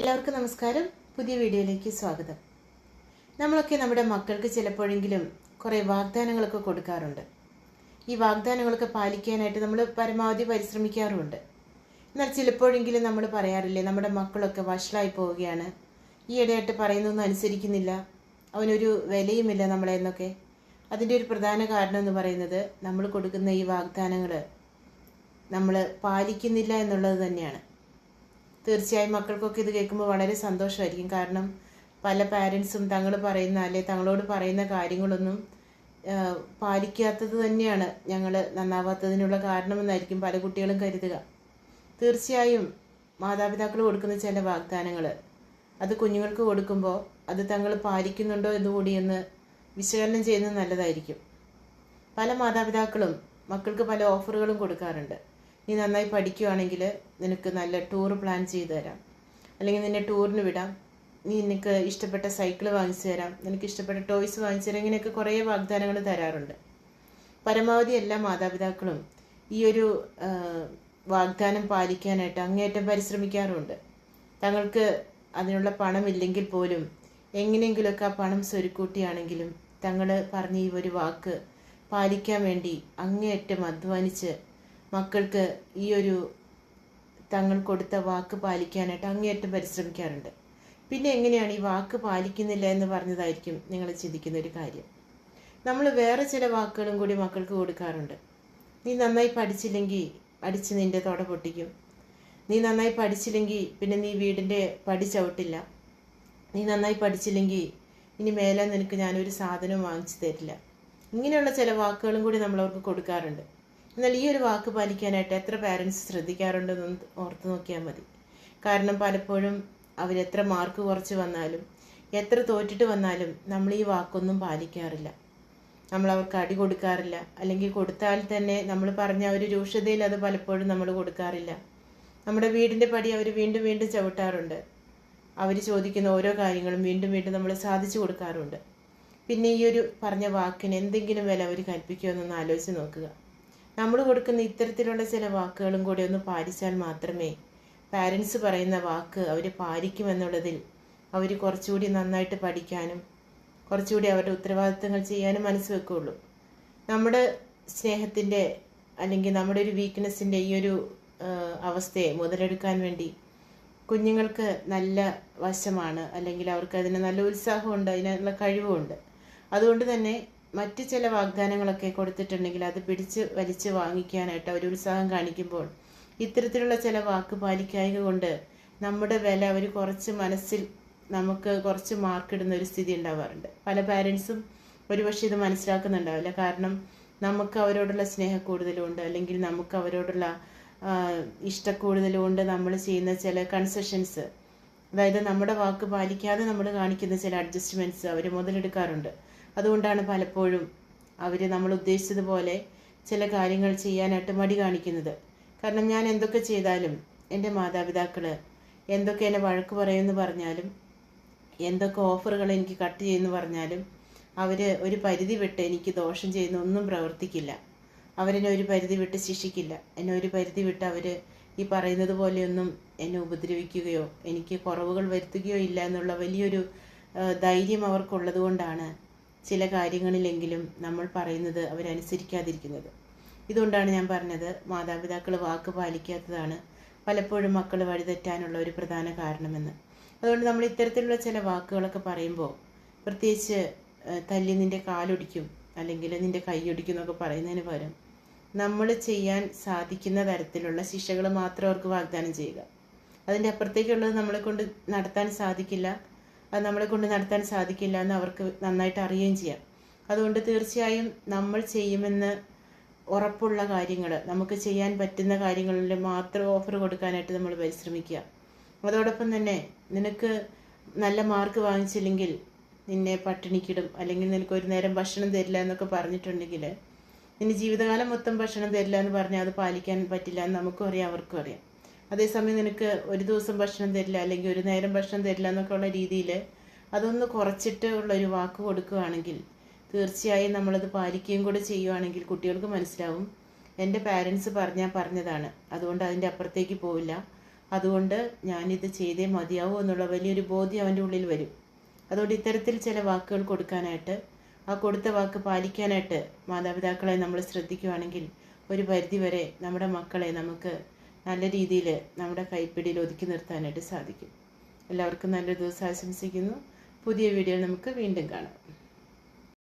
എല്ലാവർക്കും നമസ്കാരം. പുതിയ വീഡിയോയിലേക്ക് സ്വാഗതം. നമ്മളൊക്കെ നമ്മുടെ മക്കൾക്ക് ചിലപ്പോഴെങ്കിലും കുറേ വാഗ്ദാനങ്ങളൊക്കെ കൊടുക്കാറുണ്ട്. ഈ വാഗ്ദാനങ്ങളൊക്കെ പാലിക്കാനായിട്ട് നമ്മൾ പരമാവധി പരിശ്രമിക്കാറുമുണ്ട്. എന്നാൽ ചിലപ്പോഴെങ്കിലും നമ്മൾ പറയാറില്ലേ നമ്മുടെ മക്കളൊക്കെ വഷളായി പോവുകയാണ്. ഈ ഇടയായിട്ട് പറയുന്നൊന്നും അനുസരിക്കുന്നില്ല. അവനൊരു വിലയുമില്ല നമ്മളെ എന്നൊക്കെ. അതിന്റെ ഒരു പ്രധാന കാരണം എന്ന് പറയുന്നത് നമ്മൾ കൊടുക്കുന്ന ഈ വാഗ്ദാനങ്ങൾ നമ്മൾ പാലിക്കുന്നില്ല എന്നുള്ളത് തന്നെയാണ്. തീർച്ചയായും മക്കൾക്കൊക്കെ ഇത് കേൾക്കുമ്പോൾ വളരെ സന്തോഷമായിരിക്കും. കാരണം പല പാരൻസും തങ്ങൾ പറയുന്ന അല്ലെ തങ്ങളോട് പറയുന്ന കാര്യങ്ങളൊന്നും പാലിക്കാത്തത് തന്നെയാണ് ഞങ്ങൾ നന്നാവാത്തതിനുള്ള കാരണമെന്നായിരിക്കും പല കുട്ടികളും കരുതുക. തീർച്ചയായും മാതാപിതാക്കൾ കൊടുക്കുന്ന ചില വാഗ്ദാനങ്ങൾ അത് കുഞ്ഞുങ്ങൾക്ക് കൊടുക്കുമ്പോൾ അത് തങ്ങൾ പാലിക്കുന്നുണ്ടോ എന്നുകൂടി ഒന്ന് വിശകലനം ചെയ്യുന്നത് നല്ലതായിരിക്കും. പല മാതാപിതാക്കളും മക്കൾക്ക് പല ഓഫറുകളും കൊടുക്കാറുണ്ട്. നീ നന്നായി പഠിക്കുകയാണെങ്കിൽ നിനക്ക് നല്ല ടൂർ പ്ലാൻ ചെയ്തു തരാം. അല്ലെങ്കിൽ നിന്നെ ടൂറിന് വിടാം. നീ നിനക്ക് ഇഷ്ടപ്പെട്ട സൈക്കിൾ വാങ്ങിച്ചു തരാം. നിനക്ക് ഇഷ്ടപ്പെട്ട ടോയ്സ് വാങ്ങിച്ചു തരാം. ഇങ്ങനെയൊക്കെ കുറേ വാഗ്ദാനങ്ങൾ തരാറുണ്ട്. പരമാവധി എല്ലാ മാതാപിതാക്കളും ഈ ഒരു വാഗ്ദാനം പാലിക്കാനായിട്ട് അങ്ങേയറ്റം പരിശ്രമിക്കാറുണ്ട്. തങ്ങൾക്ക് അതിനുള്ള പണമില്ലെങ്കിൽ പോലും എങ്ങനെയെങ്കിലുമൊക്കെ ആ പണം സ്വരുക്കൂട്ടിയാണെങ്കിലും തങ്ങൾ പറഞ്ഞ ഈ ഒരു വാക്ക് പാലിക്കാൻ വേണ്ടി അങ്ങേയറ്റം അധ്വാനിച്ച് മക്കൾക്ക് ഈ ഒരു തങ്ങൾ കൊടുത്ത വാക്ക് പാലിക്കാനായിട്ട് അങ്ങേയറ്റം പരിശ്രമിക്കാറുണ്ട്. പിന്നെ എങ്ങനെയാണ് ഈ വാക്ക് പാലിക്കുന്നില്ല എന്ന് പറഞ്ഞതായിരിക്കും നിങ്ങൾ ചിന്തിക്കുന്ന ഒരു കാര്യം. നമ്മൾ വേറെ ചില വാക്കുകളും കൂടി മക്കൾക്ക് കൊടുക്കാറുണ്ട്. നീ നന്നായി പഠിച്ചില്ലെങ്കിൽ അടിച്ച് നിന്റെ തൊട പൊട്ടിക്കും. നീ നന്നായി പഠിച്ചില്ലെങ്കിൽ പിന്നെ നീ വീടിന്റെ പടി ചവിട്ടില്ല. നീ നന്നായി പഠിച്ചില്ലെങ്കിൽ ഇനി മേലെ നിനക്ക് ഞാനൊരു സാധനം വാങ്ങിച്ചു തരില്ല. ഇങ്ങനെയുള്ള ചില വാക്കുകളും കൂടി നമ്മൾ അവർക്ക് കൊടുക്കാറുണ്ട്. എന്നാൽ ഈ ഒരു വാക്ക് പാലിക്കാനായിട്ട് എത്ര പാരൻസ് ശ്രദ്ധിക്കാറുണ്ടെന്ന് ഓർത്ത് നോക്കിയാൽ മതി. കാരണം പലപ്പോഴും അവരെത്ര മാർക്ക് കുറച്ച് വന്നാലും എത്ര തോറ്റിട്ട് വന്നാലും നമ്മൾ ഈ വാക്കൊന്നും പാലിക്കാറില്ല. നമ്മൾ അവർക്ക് അടി കൊടുക്കാറില്ല. അല്ലെങ്കിൽ കൊടുത്താൽ തന്നെ നമ്മൾ പറഞ്ഞ ഒരു രൂക്ഷതയിൽ അത് പലപ്പോഴും നമ്മൾ കൊടുക്കാറില്ല. നമ്മുടെ വീടിന്റെ പടി അവർ വീണ്ടും വീണ്ടും ചവിട്ടാറുണ്ട്. അവർ ചോദിക്കുന്ന ഓരോ കാര്യങ്ങളും വീണ്ടും വീണ്ടും നമ്മൾ സാധിച്ചു കൊടുക്കാറുണ്ട്. പിന്നെ ഈ ഒരു പറഞ്ഞ വാക്കിന് എന്തെങ്കിലും വില അവർ കൽപ്പിക്കുമോ എന്നൊന്ന് ആലോചിച്ച് നോക്കുക. നമ്മൾ കൊടുക്കുന്ന ഇത്തരത്തിലുള്ള ചില വാക്കുകളും കൂടി ഒന്ന് പാലിച്ചാൽ മാത്രമേ പാരൻസ് പറയുന്ന വാക്ക് അവർ പാലിക്കുമെന്നുള്ളതിൽ അവർ കുറച്ചുകൂടി നന്നായിട്ട് പഠിക്കാനും കുറച്ചുകൂടി അവരുടെ ഉത്തരവാദിത്തങ്ങൾ ചെയ്യാനും മനസ്സ് വെക്കുകയുള്ളൂ. നമ്മുടെ സ്നേഹത്തിന്റെ അല്ലെങ്കിൽ നമ്മുടെ ഒരു വീക്ക്നെസ്സിന്റെ ഈ ഒരു അവസ്ഥയെ മുതലെടുക്കാൻ വേണ്ടി കുഞ്ഞുങ്ങൾക്ക് നല്ല വശമാണ്. അല്ലെങ്കിൽ അവർക്ക് അതിന് നല്ല ഉത്സാഹമുണ്ട് അതിനുള്ള കഴിവുമുണ്ട്. അതുകൊണ്ട് തന്നെ മറ്റ് ചില വാഗ്ദാനങ്ങളൊക്കെ കൊടുത്തിട്ടുണ്ടെങ്കിൽ അത് പിടിച്ച് വലിച്ച് വാങ്ങിക്കാനായിട്ട് അവർ ഉത്സാഹം കാണിക്കുമ്പോൾ ഇത്തരത്തിലുള്ള ചില വാക്ക് പാലിക്കായക കൊണ്ട് നമ്മുടെ വില അവർ കുറച്ച് മനസ്സിൽ നമുക്ക് കുറച്ച് മാർക്ക് ഇടുന്ന ഒരു സ്ഥിതി ഉണ്ടാവാറുണ്ട്. പല പാരൻസും ഒരുപക്ഷെ ഇത് മനസ്സിലാക്കുന്നുണ്ടാവില്ല. കാരണം നമുക്ക് അവരോടുള്ള സ്നേഹം കൂടുതലുണ്ട് അല്ലെങ്കിൽ നമുക്ക് അവരോടുള്ള ആ, ഇഷ്ടക്കൂടുതലും നമ്മൾ ചെയ്യുന്ന ചില കൺസെഷൻസ് അതായത് നമ്മുടെ വാക്ക് പാലിക്കാതെ നമ്മൾ കാണിക്കുന്ന ചില അഡ്ജസ്റ്റ്മെന്റ്സ് അവർ മുതലെടുക്കാറുണ്ട്. അതുകൊണ്ടാണ് പലപ്പോഴും അവർ നമ്മൾ ഉദ്ദേശിച്ചതുപോലെ ചില കാര്യങ്ങൾ ചെയ്യാനായിട്ട് മടി കാണിക്കുന്നത്. കാരണം ഞാൻ എന്തൊക്കെ ചെയ്താലും എന്റെ മാതാപിതാക്കൾ എന്തൊക്കെ എന്നെ വഴക്ക് പറയുമെന്ന് പറഞ്ഞാലും എന്തൊക്കെ ഓഫറുകൾ എനിക്ക് കട്ട് ചെയ്യുമെന്ന് പറഞ്ഞാലും അവർ ഒരു പരിധി വിട്ട് എനിക്ക് ദോഷം ചെയ്യുന്ന ഒന്നും പ്രവർത്തിക്കില്ല. അവരെന്നെ ഒരു പരിധി വിട്ട് ശിക്ഷിക്കില്ല. എന്നെ ഒരു പരിധി വിട്ട് അവർ ഈ പറയുന്നത് പോലെയൊന്നും എന്നെ ഉപദ്രവിക്കുകയോ എനിക്ക് കുറവുകൾ വരുത്തുകയോ ഇല്ല എന്നുള്ള വലിയൊരു ധൈര്യം അവർക്കുള്ളത് കൊണ്ടാണ് ചില കാര്യങ്ങളിലെങ്കിലും നമ്മൾ പറയുന്നത് അവരനുസരിക്കാതിരിക്കുന്നത്. ഇതുകൊണ്ടാണ് ഞാൻ പറഞ്ഞത് മാതാപിതാക്കൾ വാക്ക് പാലിക്കാത്തതാണ് പലപ്പോഴും മക്കൾ വഴിതെറ്റാനുള്ള ഒരു പ്രധാന കാരണമെന്ന്. അതുകൊണ്ട് നമ്മൾ ഇത്തരത്തിലുള്ള ചില വാക്കുകളൊക്കെ പറയുമ്പോൾ പ്രത്യേകിച്ച് തല്ലി നിന്റെ കാലൊടിക്കും അല്ലെങ്കിൽ നിന്റെ കൈയൊടിക്കും എന്നൊക്കെ പറയുന്നതിന് പകരം നമ്മൾ ചെയ്യാൻ സാധിക്കുന്ന തരത്തിലുള്ള ശിക്ഷകൾ മാത്രം അവർക്ക് വാഗ്ദാനം ചെയ്യുക. അതിന്റെ അപ്പുറത്തേക്കുള്ളത് നമ്മളെ കൊണ്ട് നടത്താൻ സാധിക്കില്ല. അത് നമ്മളെ കൊണ്ട് നടത്താൻ സാധിക്കില്ല എന്ന് അവർക്ക് നന്നായിട്ട് അറിയുകയും ചെയ്യാം. അതുകൊണ്ട് തീർച്ചയായും നമ്മൾ ചെയ്യുമെന്ന് ഉറപ്പുള്ള കാര്യങ്ങൾ നമുക്ക് ചെയ്യാൻ പറ്റുന്ന കാര്യങ്ങളിൽ മാത്രം ഓഫർ കൊടുക്കാനായിട്ട് നമ്മൾ പരിശ്രമിക്കുക. അതോടൊപ്പം തന്നെ നിനക്ക് നല്ല മാർക്ക് വാങ്ങിച്ചില്ലെങ്കിൽ നിന്നെ പട്ടിണിക്കിടും അല്ലെങ്കിൽ നിനക്ക് ഒരു നേരം ഭക്ഷണം തരില്ല എന്നൊക്കെ പറഞ്ഞിട്ടുണ്ടെങ്കിൽ നിന്റെ ജീവിതകാലം മൊത്തം ഭക്ഷണം തരില്ല എന്ന് പറഞ്ഞാൽ അത് പാലിക്കാൻ പറ്റില്ല എന്ന് നമുക്കും അറിയാം അവർക്കും അറിയാം. അതേസമയം നിനക്ക് ഒരു ദിവസം ഭക്ഷണം തരില്ല അല്ലെങ്കിൽ ഒരു നേരം ഭക്ഷണം തരില്ല എന്നൊക്കെ ഉള്ള രീതിയിൽ അതൊന്ന് കുറച്ചിട്ട് ഉള്ള ഒരു വാക്ക് കൊടുക്കുകയാണെങ്കിൽ തീർച്ചയായും നമ്മളത് പാലിക്കുകയും കൂടെ ചെയ്യുവാണെങ്കിൽ കുട്ടികൾക്ക് മനസ്സിലാവും. എന്റെ പാരൻസ് പറഞ്ഞാൽ പറഞ്ഞതാണ്. അതുകൊണ്ട് അതിന്റെ അപ്പുറത്തേക്ക് പോവില്ല. അതുകൊണ്ട് ഞാനിത് ചെയ്തേ മതിയാവൂ എന്നുള്ള വലിയൊരു ബോധ്യം അവന്റെ ഉള്ളിൽ വരും. അതുകൊണ്ട് ഇത്തരത്തിൽ ചില വാക്കുകൾ കൊടുക്കാനായിട്ട് ആ കൊടുത്ത വാക്ക് പാലിക്കാനായിട്ട് മാതാപിതാക്കളെ നമ്മൾ ശ്രദ്ധിക്കുകയാണെങ്കിൽ ഒരു പരിധിവരെ നമ്മുടെ മക്കളെ നമുക്ക് നല്ല രീതിയിൽ നമ്മുടെ കൈപ്പിടിയിൽ ഒതുക്കി നിർത്താനായിട്ട് സാധിക്കും. എല്ലാവർക്കും നല്ലൊരു ദിവസം ആശംസിക്കുന്നു. പുതിയ വീഡിയോ നമുക്ക് വീണ്ടും കാണാം.